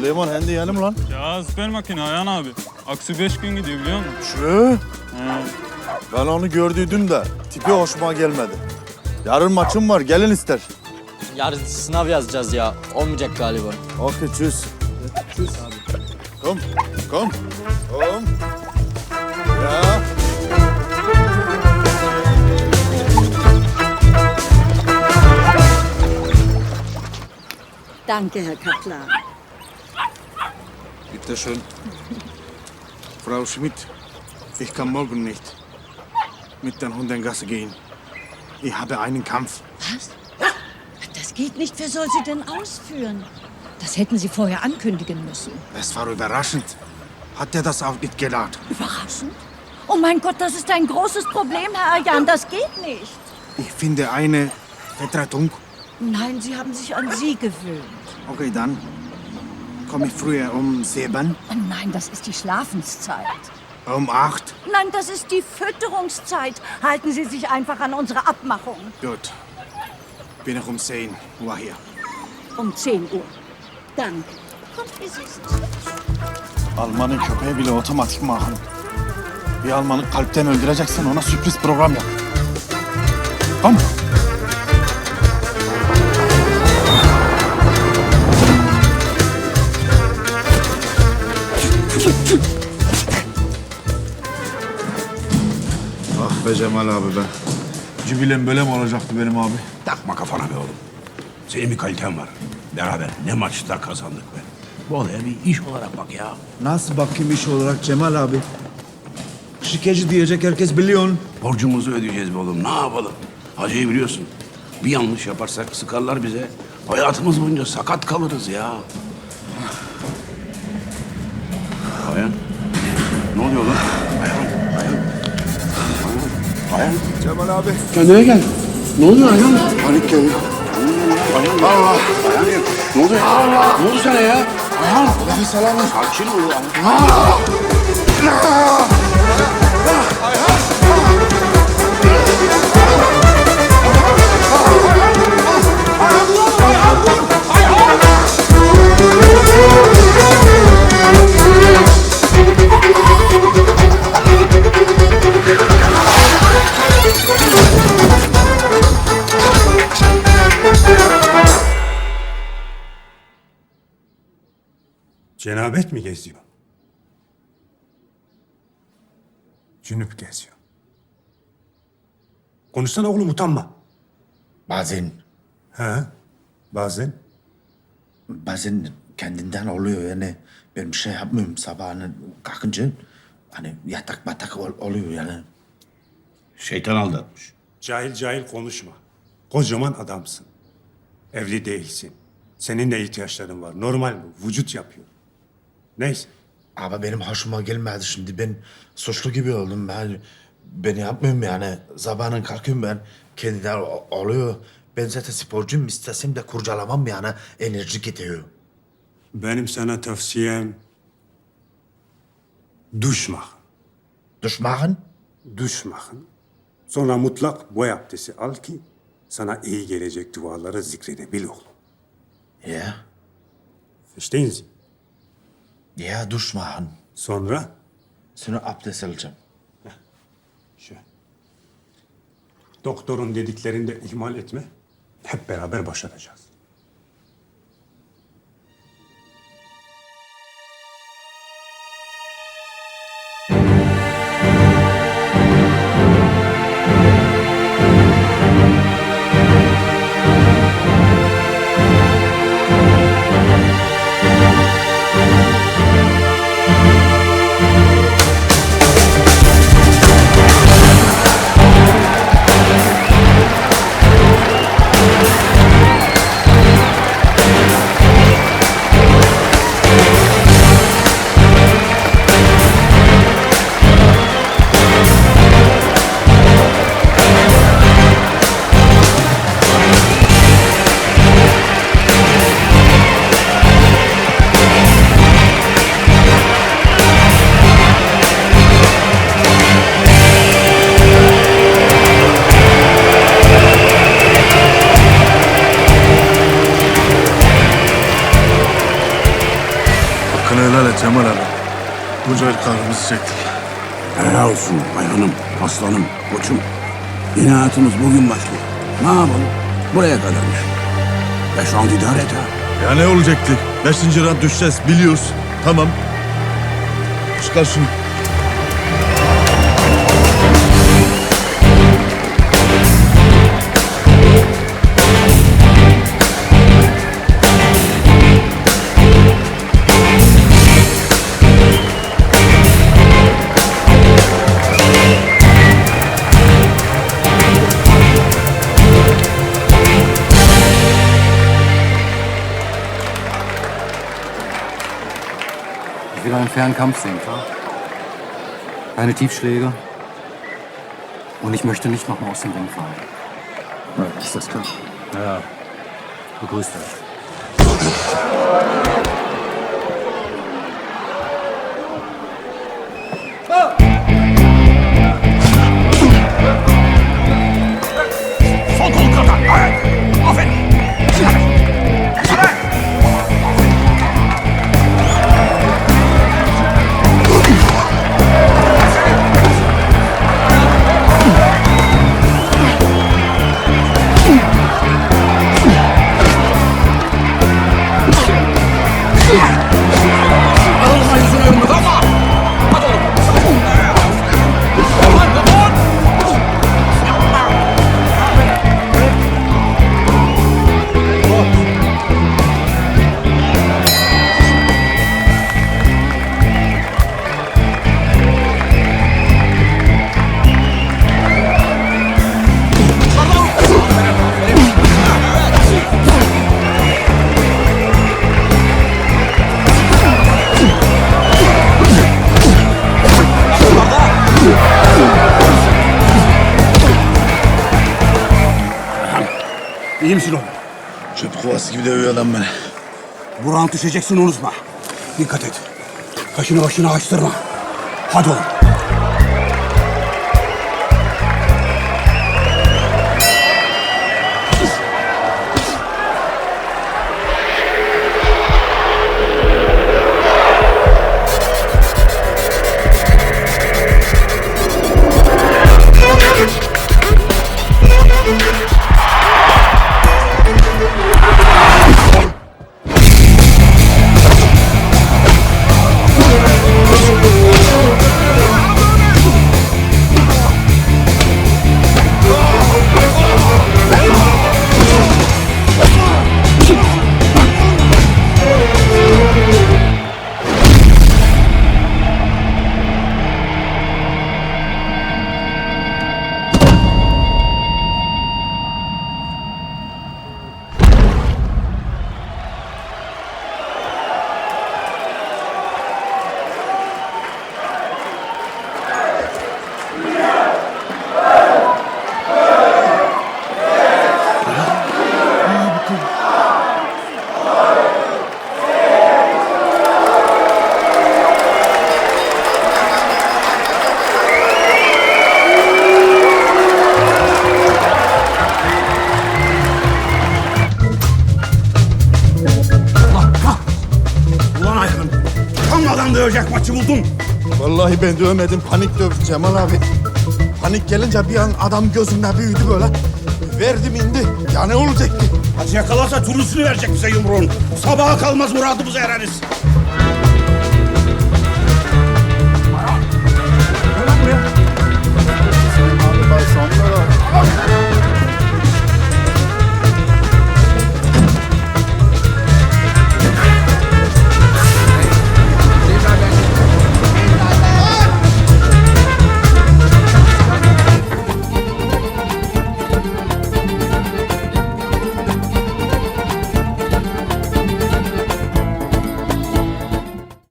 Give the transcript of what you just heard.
Süleyman hendi yeni mi lan? Ya süper makine Ayhan abi. Aksi beş gün gidiyor biliyor musun? Şu. He. Ben onu gördüydüm de tipi hoşuma gelmedi. Yarın maçım var gelin ister. Yarın sınav yazacağız ya. Olmayacak galiba. Okey tschüss. Tschüss. Komm, komm, komm. Ja. Danke, Herr Kaplan. Bitte schön. Frau Schmidt, ich kann morgen nicht mit den Hunden Gasse gehen. Ich habe einen Kampf. Was? Das geht nicht. Wer soll sie denn ausführen? Das hätten Sie vorher ankündigen müssen. Es war überraschend. Hat er das auch nicht gedacht? Überraschend? Oh mein Gott, das ist ein großes Problem, Herr Ayan. Das geht nicht. Ich finde eine Vertretung. Nein, Sie haben sich an Sie gewöhnt. Okay, dann komme ich früher um sieben, Oh nein, das ist die Schlafenszeit. um acht. Nein, das ist die Fütterungszeit. Halten Sie sich einfach an unsere Abmachung. Gut. Bin ich um zehn Uhr hier. Um 10 Uhr. Danke. Kommt, ihr Süßen. Almanın köpeği bile otomatik mahkum. Bir Almanı kalpten öldüreceksen ona sürpriz program yap. Kom. Ah Cemal abi be. Jubilem böyle mi olacaktı benim abi? Takma kafana be oğlum. Senin bir kaliten var. Beraber ne maçlar kazandık be. Bu olaya bir iş olarak bak ya. Nasıl bakayım iş olarak Cemal abi? Şikeci diyecek herkes biliyor. Borcumuzu ödeyeceğiz be oğlum. Ne yapalım? Hacıyı biliyorsun. Bir yanlış yaparsak sıkarlar bize. Hayatımız boyunca sakat kalırız ya. Ayhan. Abi. Kendine gel. Ne oluyor Ayhan? Panik geliyor. Ayhan. Allah. Ayhan. Ne oluyor? Allah. Ne oldu sana ya? Ayhan. Nefes alamıyorum. Sakin ol. Ayhan. Cenabet mi geziyor? Cünüp geziyor. Konuşsana oğlum utanma. Bazen, He? Bazen bazen kendinden oluyor yani. Ben bir şey yapmıyorum sabahını kalkınca. Hani yatak batak ol- oluyor yani. Şeytan aldatmış. cahil cahil konuşma. Kocaman adamsın. Evli değilsin. Senin de ihtiyaçların var. Normal bu. Vücut yapıyor. Neyse. Ama benim hoşuma gelmedi şimdi. Ben suçlu gibi oldum. Ben, ben yapmıyorum yani. Sabahın kalkıyorum ben. Kendinden o- oluyor. Ben zaten sporcuyum. İstesem de kurcalamam yani. Enerji gidiyor. Benim sana tavsiyem duş machen. Duş machen? Duş machen. Sonra mutlak boy abdesti al ki sana iyi gelecek duaları zikredebil oğlum. Ja. Verstehen Sie? Ja, duş machen. Sonra Sonra abdest alacağım. Şöyle. Doktorun dediklerini de ihmal etme. Hep beraber başaracağız. Kahrımızı çektik. Helal olsun Ayhan'ım, aslanım, koçum. Yeni hayatımız bugün başlıyor. Ne yapalım? Buraya kadarmış. Beş round idare et ha. Ya ne olacaktı? Beşinci round düşeceğiz biliyoruz. Tamam. Çıkar şunu. Ich will einen fairen Kampf sehen, klar? Keine Tiefschläge. Und ich möchte nicht nochmal aus dem Ring fallen. ist das klar? Ja, ja. Begrüßt euch. Misin oğlum? Çöp kovası gibi dövüyor adam beni. Bu round düşeceksin unutma. Dikkat et. Kaşını başını açtırma. Hadi oğlum. dövdün. Vallahi ben dövmedim. Panik dövdü Cemal abi. Panik gelince bir an adam gözümde büyüdü böyle. Verdim indi. Ya ne olacaktı? Hacı yakalarsa turlusunu verecek bize yumruğun. Sabaha kalmaz muradımıza ereriz. Gel lan buraya. Senin abi ben sandıra.